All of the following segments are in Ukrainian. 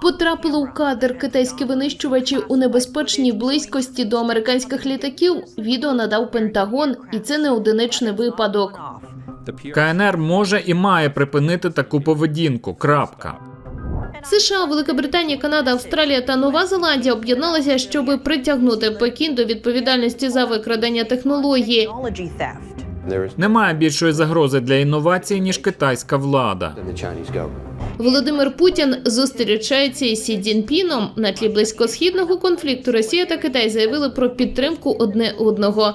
Потрапило у кадр китайські винищувачі у небезпечній близькості до американських літаків. Відео надав Пентагон, і це не одиничний випадок. КНР може і має припинити таку поведінку. Крапка. США, Велика Британія, Канада, Австралія та Нова Зеландія об'єдналися, щоб притягнути Пекін до відповідальності за викрадення технології. Немає більшої загрози для інновацій, ніж китайська влада. Володимир Путін зустрічається із Сі Дзінпіном. на тлі близькосхідного конфлікту. Росія та Китай заявили про підтримку одне одного.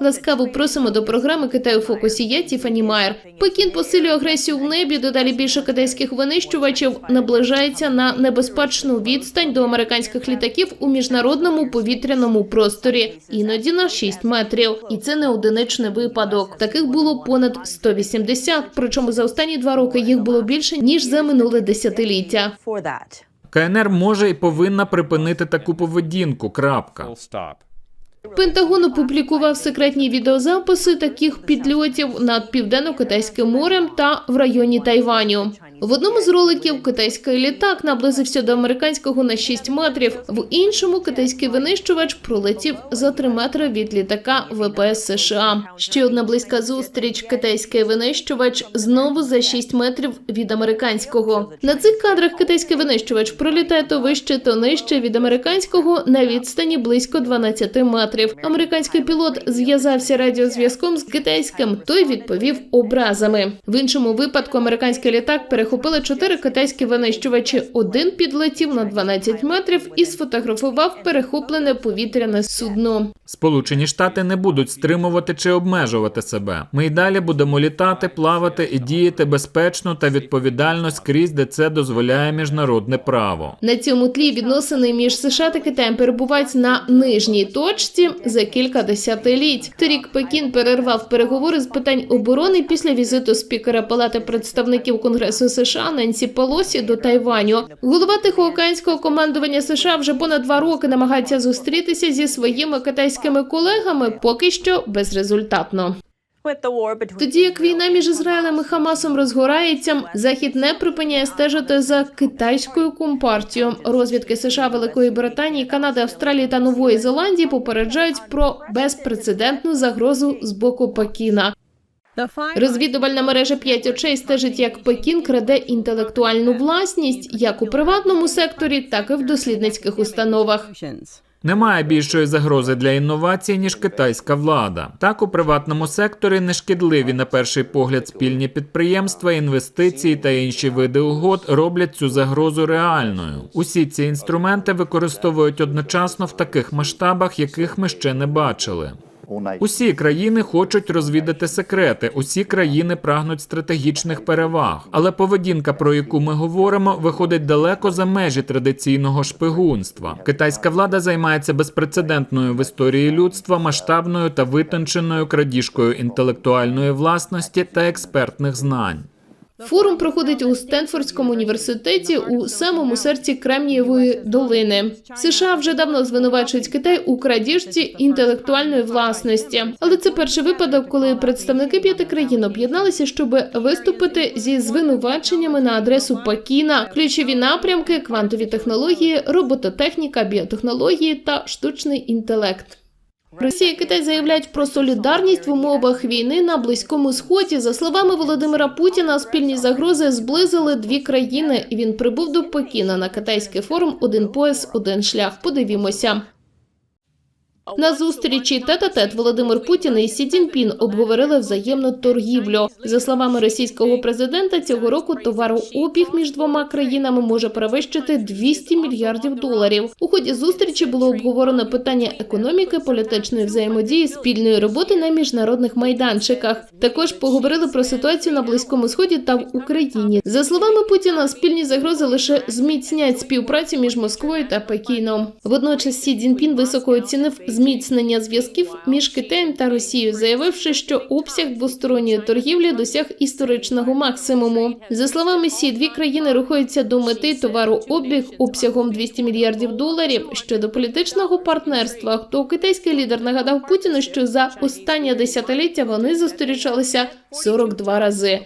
Ласкаво просимо до програми Китай у фокусі. Я Тіфані Майер. Пекін посилює агресію в небі. Дедалі більше китайських винищувачів наближається на небезпечну відстань до американських літаків у міжнародному повітряному просторі, іноді на 6 метрів. І це не одиничний випадок. Таких було понад 180, Причому за останні два роки їх було більше ніж за минуле десятиліття. КНР може і повинна припинити таку поведінку. Крапка. Пентагон опублікував секретні відеозаписи таких підльотів над південно-китайським морем та в районі Тайваню. В одному з роликів китайський літак наблизився до американського на 6 метрів. В іншому китайський винищувач пролетів за 3 метри від літака ВПС США. Ще одна близька зустріч. Китайський винищувач знову за 6 метрів від американського. На цих кадрах китайський винищувач пролітає то вище, то нижче від американського на відстані близько 12 метрів. Американський пілот зв'язався радіозв'язком з китайським. Той відповів образами. В іншому випадку американський літак перехопили чотири китайські винищувачі. Один підлетів на 12 метрів і сфотографував перехоплене повітряне судно. Сполучені Штати не будуть стримувати чи обмежувати себе. Ми й далі будемо літати, плавати і діяти безпечно та відповідально скрізь, де це дозволяє міжнародне право. На цьому тлі відносини між США та Китаєм перебувають на нижній точці за кілька десятиліть. Торік Пекін перервав переговори з питань оборони після візиту спікера Палати представників Конгресу США Ненсі Пелосі до Тайваню. Голова Тихоокеанського командування США вже понад два роки намагається зустрітися зі своїми китайськими колегами, поки що безрезультатно. Тоді як війна між Ізраїлем і Хамасом розгорається, Захід не припиняє стежити за китайською компартією. Розвідки США, Великої Британії, Канади, Австралії та Нової Зеландії попереджають про безпрецедентну загрозу з боку Пекіна. Розвідувальна мережа «П'ять очей стежить, як Пекін краде інтелектуальну власність як у приватному секторі, так і в дослідницьких установах. Немає більшої загрози для інновацій, ніж китайська влада. Так у приватному секторі нешкідливі на перший погляд спільні підприємства, інвестиції та інші види угод роблять цю загрозу реальною. Усі ці інструменти використовують одночасно в таких масштабах, яких ми ще не бачили. Усі країни хочуть розвідати секрети, усі країни прагнуть стратегічних переваг. Але поведінка, про яку ми говоримо, виходить далеко за межі традиційного шпигунства. Китайська влада займається безпрецедентною в історії людства масштабною та витонченою крадіжкою інтелектуальної власності та експертних знань. Форум проходить у Стенфордському університеті у самому серці Кремнієвої долини. США вже давно звинувачують Китай у крадіжці інтелектуальної власності, але це перший випадок, коли представники п'яти країн об'єдналися, щоб виступити зі звинуваченнями на адресу Пекіна, ключові напрямки, квантові технології, робототехніка, біотехнології та штучний інтелект. Росія і Китай заявляють про солідарність в умовах війни на близькому сході. За словами Володимира Путіна, спільні загрози зблизили дві країни. Він прибув до Пекіна на китайський форум Один пояс, один шлях. Подивімося. На зустрічі тет-а-тет Володимир Путін і Сі Цзіньпін обговорили взаємну торгівлю. За словами російського президента, цього року товарообіг між двома країнами може перевищити 200 мільярдів доларів. У ході зустрічі було обговорено питання економіки, політичної взаємодії, спільної роботи на міжнародних майданчиках. Також поговорили про ситуацію на близькому сході та в Україні. За словами Путіна, спільні загрози лише зміцнять співпрацю між Москвою та Пекіном. Водночас Сі Цзіньпін високо оцінив зміцнення зв'язків між Китаєм та Росією, заявивши, що обсяг двосторонньої торгівлі досяг історичного максимуму. За словами Сі, дві країни рухаються до мети товарообіг обсягом 200 мільярдів доларів. Щодо політичного партнерства, то китайський лідер нагадав Путіну, що за останнє десятиліття вони зустрічалися 42 рази.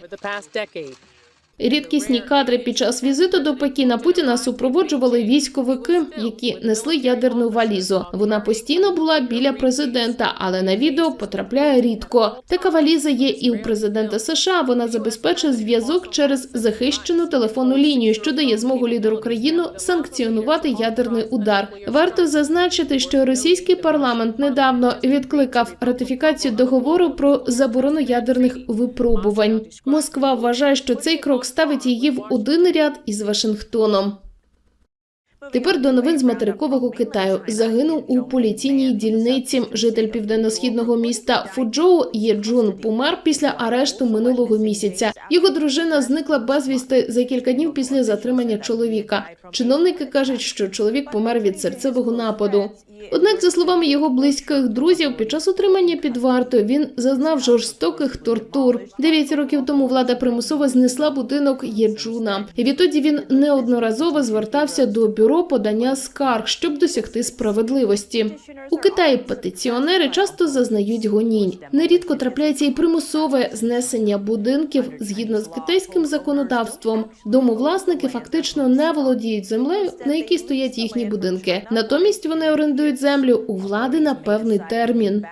Рідкісні кадри під час візиту до Пекіна Путіна супроводжували військовики, які несли ядерну валізу. Вона постійно була біля президента, але на відео потрапляє рідко. Така валіза є і у президента США. Вона забезпечує зв'язок через захищену телефонну лінію, що дає змогу лідеру країни санкціонувати ядерний удар. Варто зазначити, що російський парламент недавно відкликав ратифікацію договору про заборону ядерних випробувань. Москва вважає, що цей крок ставить її в один ряд із Вашингтоном. Тепер до новин з материкового Китаю загинув у поліційній дільниці. Житель південно-східного міста Фуджоу Єджун помер після арешту минулого місяця. Його дружина зникла безвісти за кілька днів після затримання чоловіка. Чиновники кажуть, що чоловік помер від серцевого нападу. Однак, за словами його близьких друзів, під час утримання під вартою він зазнав жорстоких тортур. Дев'ять років тому влада примусово знесла будинок Єджуна. І відтоді він неодноразово звертався до бюро подання скарг, щоб досягти справедливості. У Китаї петиціонери часто зазнають гонінь. Нерідко трапляється і примусове знесення будинків згідно з китайським законодавством. Домовласники фактично не володіють землею, на якій стоять їхні будинки. Натомість вони орендують землю у влади на певний термін.